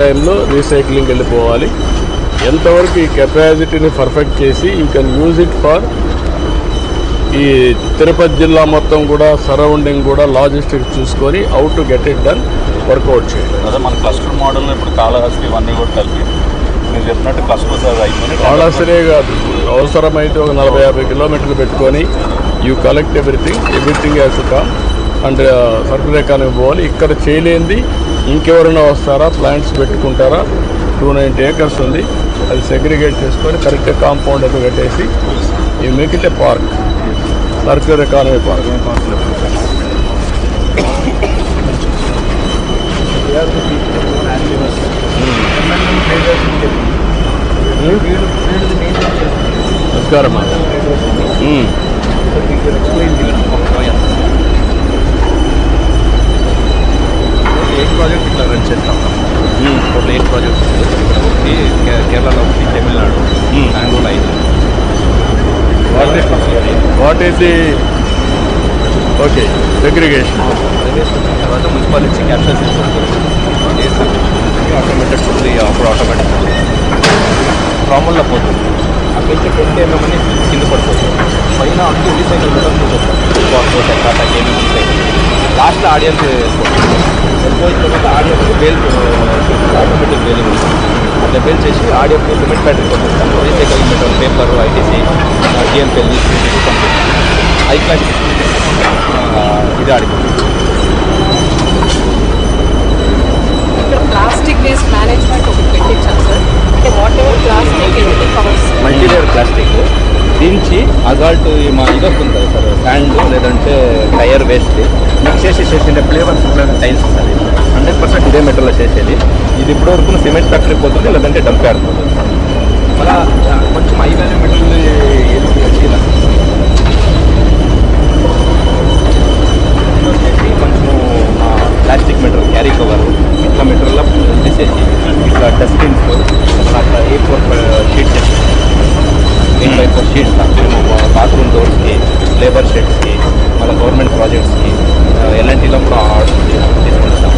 టైంలో రీసైక్లింగ్ వెళ్ళిపోవాలి. ఎంతవరకు ఈ కెపాసిటీని పర్ఫెక్ట్ చేసి you can use it for ఈ తిరుపతి జిల్లా మొత్తం కూడా సరౌండింగ్ కూడా లాజిస్టిక్స్ చూసుకొని how to get it done work out చేయండి. అదే మన క్లస్టర్ మోడల్ ఇప్పుడు కాళహస్తి ఇవన్నీ కూడా కలిపి మీరు చెప్పినట్టు క్లస్టర్స్ అవి అయిపోయి కాళాసరే కాదు అవసరమైతే ఒక నలభై యాభై కిలోమీటర్లు పెట్టుకొని you collect everything everything as come and circular economy పోవాలి. ఇక్కడ చేయలేంది ఇంకెవరైనా వస్తారా? ప్లాంట్స్ పెట్టుకుంటారా? టూ నైంటీ ఏకర్స్ ఉంది. అది సెగ్రిగేట్ చేసుకొని కరెక్ట్గా కాంపౌండ్ అది కట్టేసి ఈ ఏ పార్క్. Circular economy park. నమస్కారం మ్మ్. ఎయిట్ ప్రాజెక్ట్ ఇట్లా రన్ చేస్తాం మ్మ్. టోటల్ ఎయిట్ ప్రాజెక్ట్స్ ఒకటి కే- కేరళలో ఒకటి తమిళనాడు. Hmm. బెంగళూరు ఐదు what is what is the okay segregation తర్వాత మున్సిపాలిటీ క్యాప్చర్ సిస్టమ్ చేస్తాం. ఆటోమేటెడ్ ఫుల్లీ అప్పుడు ఆటోమేటిక్ ప్రాముల్లో పోతుంది. అక్కడి నుంచి ట్వంటీ ఎంఎం అని కింద పడిపోతుంది పైన అంటూ రీసైకిల్ మెటల్ చూపిస్తాం బాక్స్ సెక్టాటా గేమింగ్ రీసైకిల్ లాస్ట్లో ఆడియన్స్ వెళ్ళిపోయిన తర్వాత ఆడియన్స్ బేల్ ఆటోమేటిక్ ఉంటుంది అట్లా బేల్ చేసి ఆడియన్స్ సిమెంట్ ఫ్యాక్టరీ పంపిస్తాం recycle metal paper ITC TMPL I class ఇది ఆడిపోతుంది ప్లాస్టిక్ వేస్ట్ మేనేజ్మెంట్ ఒకటి పెట్టించాం సార్. అంటే వాట్ ఎవర్ ప్లాస్టిక్ ఎన్ని కవర్స్ మల్టీలేయర్ ప్లాస్టిక్. దించి అజాల్ట్ ఈ మా ఇది వస్తుంది సార్ శాండ్ లేదంటే టైర్ వేస్ట్ మిక్స్ చేసి చేసిన pavers tiles sir hundred percent ఇదే మెటీరియల్ చేసేది. ఇది ఇప్పటి వరకు సిమెంట్ ఫ్యాక్టరీ పోతుంది లేదంటే డంప్ యార్డ్ పోతుంది. కొంచెం ఐ వాల్యూ మెటీరియల్ వచ్చిందా వచ్చేసి కొంచెం ప్లాస్టిక్ మెటీరియల్ క్యారీ కవర్ ఇట్లా మెటీరియల్ తీసేసి ఇట్లా డస్ట్బిన్స్ అట్లా A four sheets eight by four sheets bathroom డోర్స్కి labour షెడ్స్కి మళ్ళీ గవర్నమెంట్ ప్రాజెక్ట్స్కి ఎల్ఎన్టీలో కూడా ఆర్డర్ తీసుకుంటాం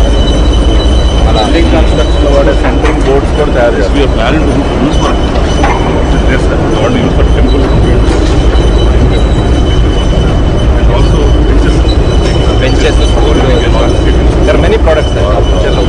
అలా బిల్డింగ్ కన్స్ట్రక్షన్లో వాడే సెంటరింగ్ బోర్డ్స్ కూడా తయారు చేస్తారు plan use for use for temple and also benches there many products ఫ్యూచర్లో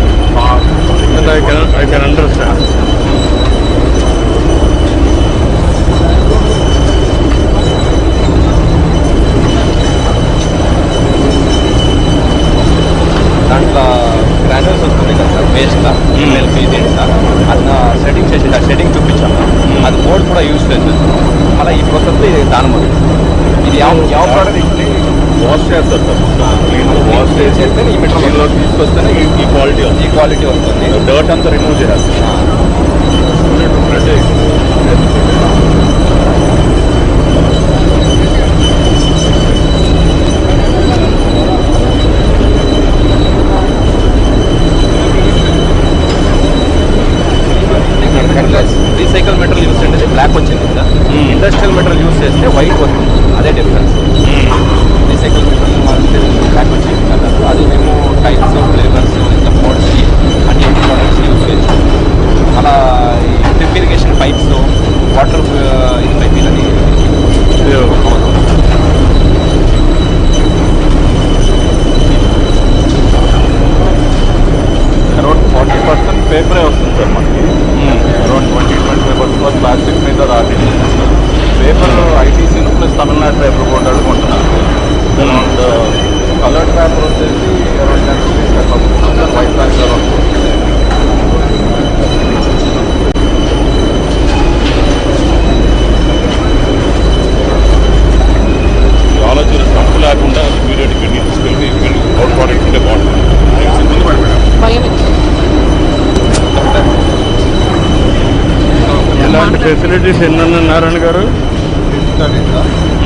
ఫెసిలిటీస్ ఎన్ని నారాయణ గారు?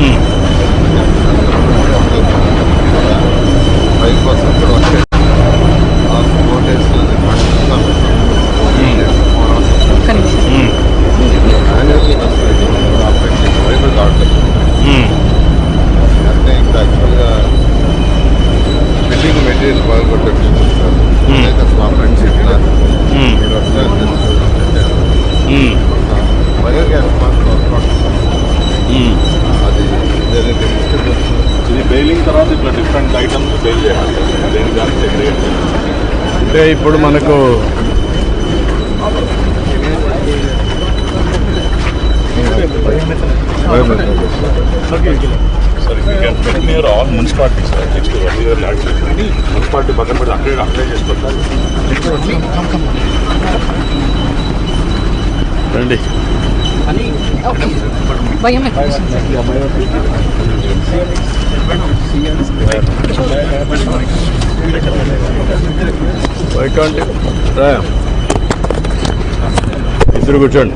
మ్మ్. బెయిలింగ్ తర్వాత డిఫరెంట్ ఐటమ్స్ చేయాలి. అంటే ఇప్పుడు మనకు మున్సిపాలిటీ పక్కన పెట్టి అప్లై చేసుకోవాలి రండి. బయోమెట్రిక్స్ వైకాంట్ ఇద్దరు కూర్చోండి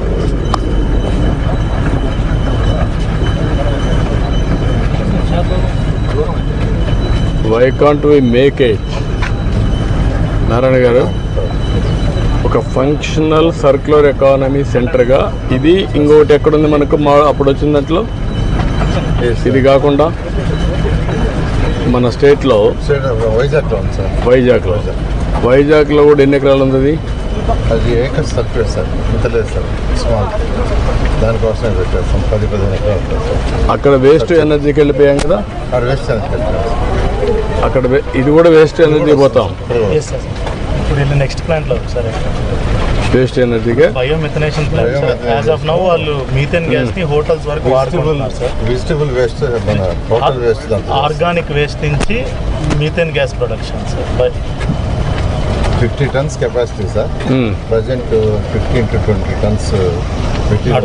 why can't we make a Narayana garu ఒక ఫంక్షనల్ సర్క్యులర్ ఎకానమీ సెంటర్గా ఇది ఇంకొకటి ఎక్కడుంది మనకు? మా అప్పుడు వచ్చిన దాంట్లో? ఇది కాకుండా మన స్టేట్లో వైజాగ్ ఉంది సార్. వైజాగ్లో వైజాగ్లో కూడా ఎన్ని ఎకరాలు ఉంది అది? Acre circuit sir. ఇంత లేదు సార్. స్మాల్ దానికోసమే పెట్టేస్తాం పది పదిహేను ఎకరాలు అక్కడ వేస్ట్ ఎనర్జీకి వెళ్ళిపోయాం కదా? ఆరు వేస్ట్ పెట్టారు అక్కడ వే- ఇది కూడా వేస్ట్ ఎనర్జీ పోతాం. ఇప్పుడు వెళ్ళి నెక్స్ట్ ప్లాంట్లో సార్ వేస్ట్ ఎనర్జీగా biomethanation plant. As of now వాళ్ళు మీథేన్ గ్యాస్ని హోటల్స్ వరకు వాడుకుంటున్నారు సార్ వెజిటబుల్ వేస్ట్ మన టోటల్ వేస్ట్ ఆర్గానిక్ వేస్ట్ నుంచి methane gas production sir by fifty tons capacity sir present fifteen to twenty tons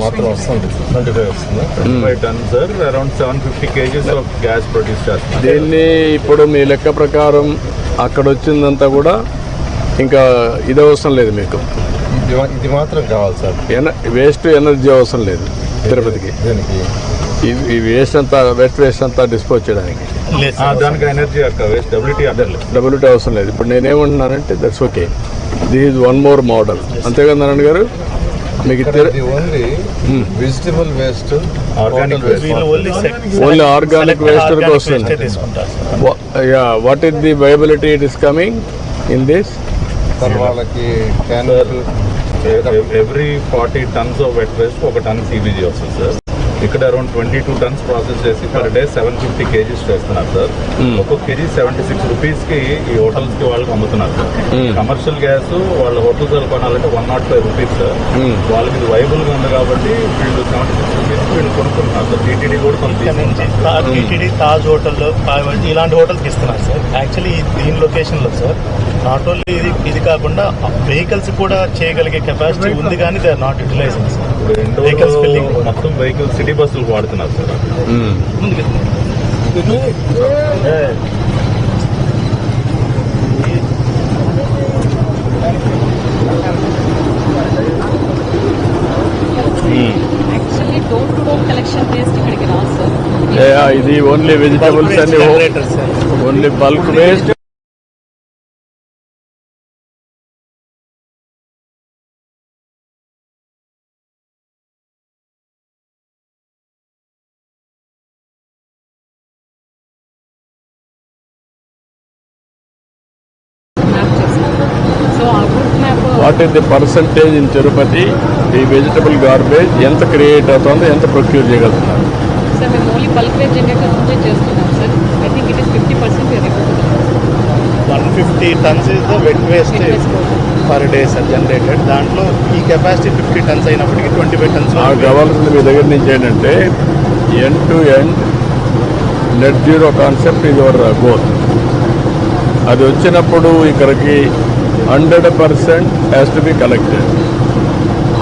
మాత్రం వస్తుంది. ట్వంటీ ఫైవ్ వస్తుంది five ton sir around seven fifty kgs of gas produce చేస్తున్నారు దీన్ని ఇప్పుడు మీ లెక్క ప్రకారం అక్కడ వచ్చిందంతా కూడా ఇంకా ఇది అవసరం లేదు మీకు. ఇది ఇది మాత్రం కావాలి సార్. ఎన వేస్ట్ ఎనర్జీ అవసరం లేదు తిరుపతికి. దీనికి? ఈ- ఈ వేస్ట్ అంతా వెట్ వేస్ట్ అంతా డిస్పోజ్ చేయడానికి. దానికి ఎనర్జీ వేస్ట్ డబ్ల్యూటీ డబ్ల్యూటీ అవసరం లేదు. ఇప్పుడు నేనేమంటున్నానంటే that's okay this is one more model అంతే కదా నారాయణ గారు మీకు only vegetable waste only Only organic waste కి వస్తుంది. తీసుకుంటారు sir? Yeah what is the viability it is coming in this sir వాళ్ళకి can every forty tons of wet waste ఒక ton CBG వస్తుంది sir ఇక్కడ around twenty two tons process చేసి per day seven fifty kgs చేస్తున్నారు sir ఒక్కొక్క KG seventy six రూపీస్కి ఈ హోటల్స్కి వాళ్ళకి అమ్ముతున్నారు సార్ కమర్షియల్ గ్యాస్ వాళ్ళ హోటల్స్ వాళ్ళు కొనాలంటే one nought five rupees sir వాళ్ళకి ఇది వైబుల్గా ఉంది కాబట్టి వీళ్ళు సెవెంటీ సిక్స్ రూపీస్ వీళ్ళు కొనుక్కుంటున్నారు సార్ టీటీడీ కూడా తీసుకుంటున్నారు. టీటీడీ తాజ్ హోటల్లో ఇలాంటి హోటల్కి ఇస్తున్నారు సార్ యాక్చువల్లీ దీని లొకేషన్లో సార్ నాట్ ఓన్లీ ఇది ఇది కాకుండా వెహికల్స్ కూడా చేయగలిగే కెపాసిటీ ఉంది కానీ they are not utilising sir ఇప్పుడు Vehicles filling. మొత్తం వెహికల్ సిటీ బస్సులు వాడుతున్నారు సార్. ఇది only vegetables sir only bulk waste what is the percentage in Tirupati ఈ వెజిటబుల్ గార్బేజ్ ఎంత క్రియేట్ అవుతుందో ఎంత ప్రొక్యూర్ చేయగలుగుతున్నారు? సార్ మేము ఓన్లీ బల్క్ వేస్ట్ జనరేటర్ నుంచే చేస్తున్నాం sir I think it is fifty percent one fifty tons is the wet waste per day sir generated దాంట్లో ఈ కెపాసిటీ ఫిఫ్టీ టన్స్ అయినప్పటికీ ట్వంటీ ఫైవ్ టన్స్ కావాల్సింది మీ దగ్గర నుంచి ఏంటంటే end to end net zero concept ఇది యువర్ గోల్ అది వచ్చినప్పుడు ఇక్కడికి hundred percent has to be collected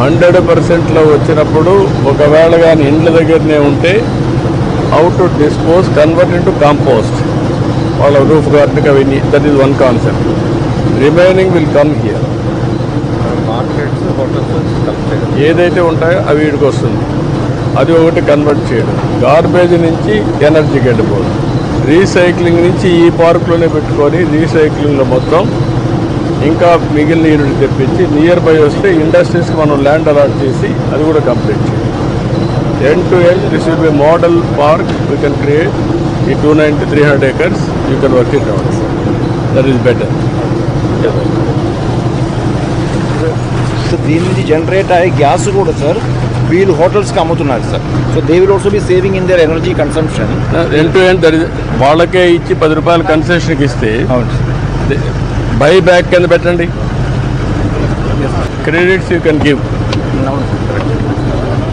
hundred పర్సెంట్లో వచ్చినప్పుడు ఒకవేళ కానీ ఇండ్ల దగ్గరనే ఉంటే how to dispose convert into compost వాళ్ళ రూఫ్ గార్డెన్కి అవన్నీ that is one concept remaining will come here ఏదైతే ఉంటాయో అవి వీడికి వస్తుంది. అది ఒకటి కన్వర్ట్ చేయడం. గార్బేజ్ నుంచి ఎనర్జీకి వెళ్ళిపోవడం రీసైక్లింగ్ నుంచి ఈ పార్క్లోనే పెట్టుకొని రీసైక్లింగ్లో మొత్తం ఇంకా మిగిలిన యూనిట్ తెప్పించి నియర్ బై వస్తే ఇండస్ట్రీస్కి మనం ల్యాండ్ అలాట్ చేసి అది కూడా కంప్లీట్ చేయాలి. End to end this will be model park we can create ఈ two ninety three hundred acres you can work it out that is better so దీని నుంచి జనరేట్ అయ్యే గ్యాస్ కూడా సార్ వీళ్ళు హోటల్స్కి అమ్ముతున్నారు sir so they will also be saving in their energy consumption end to end వాళ్ళకే ఇచ్చి పది రూపాయలు కన్సెషన్కి ఇస్తే అవును బై బ్యాక్ కింద పెట్టండి. Credits you can give.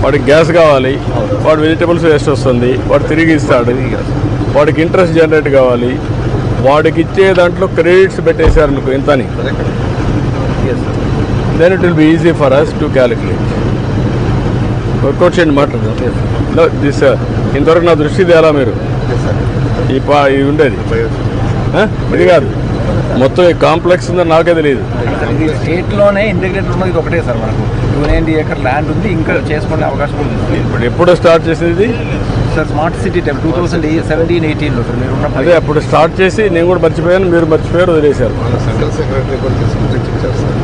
వాడికి గ్యాస్ కావాలి వాడు వెజిటబుల్స్ వేస్ట్ వస్తుంది వాడు తిరిగి ఇస్తాడు వాడికి ఇంట్రెస్ట్ జనరేట్ కావాలి వాడికి ఇచ్చే దాంట్లో క్రెడిట్స్ పెట్టేశారు అనుకో ఇంత అని then it will be easy for us to calculate work out చేయండి మాట దిస్ ఇంతవరకు నా దృష్టి తేలా మీరు? ఈ పా ఇది ఉండేది? ఇది కాదు. మొత్తం ఈ కాంప్లెక్స్ ఉందని నాకే తెలియదు స్టేట్లోనే ఇంటిగ్రేటెడ్ ఉన్నది ఇది ఒకటే సార్ మనకు. టూ నైన్టీ ఏకర్ ల్యాండ్ ఉంది ఇంకా చేసుకునే అవకాశం ఉంది. ఇప్పుడు ఎప్పుడు స్టార్ట్ చేసేది sir smart city time two thousand seventeen ఎయిటీన్లో సార్ మీరు ఉన్నప్పుడు. అదే అప్పుడు స్టార్ట్ చేసి నేను కూడా మర్చిపోయాను మీరు మర్చిపోయారు వదిలేశారు. సెంట్రల్ సెక్రటరీ కూడా తీసుకుంటే ఇచ్చారు సార్.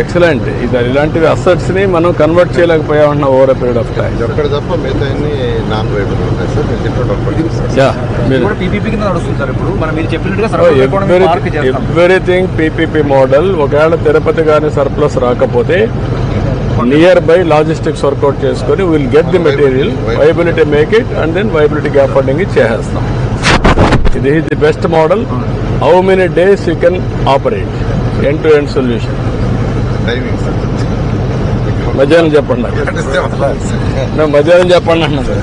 ఎక్సలెంట్ ఇది ఇలాంటివి అసెట్స్ని మనం కన్వర్ట్ చేయలేకపోయామన్న ఓవర్ పీరియడ్ ఆఫ్ టైం ఒక్కటి తప్ప మిగతా నాన్ ఎవ్రీథింగ్ పీపీపీ మోడల్ ఒకవేళ తిరుపతి కానీ సర్ప్లస్ రాకపోతే నియర్ బై లాజిస్టిక్స్ వర్కౌట్ చేసుకొని will get the material viability make it and then viability gap funding చేసేస్తాం. ఇది is the best model how many days you can operate end to end solution మధ్యాహ్నం చెప్పండి. మధ్యాహ్నం చెప్పండి అన్నాను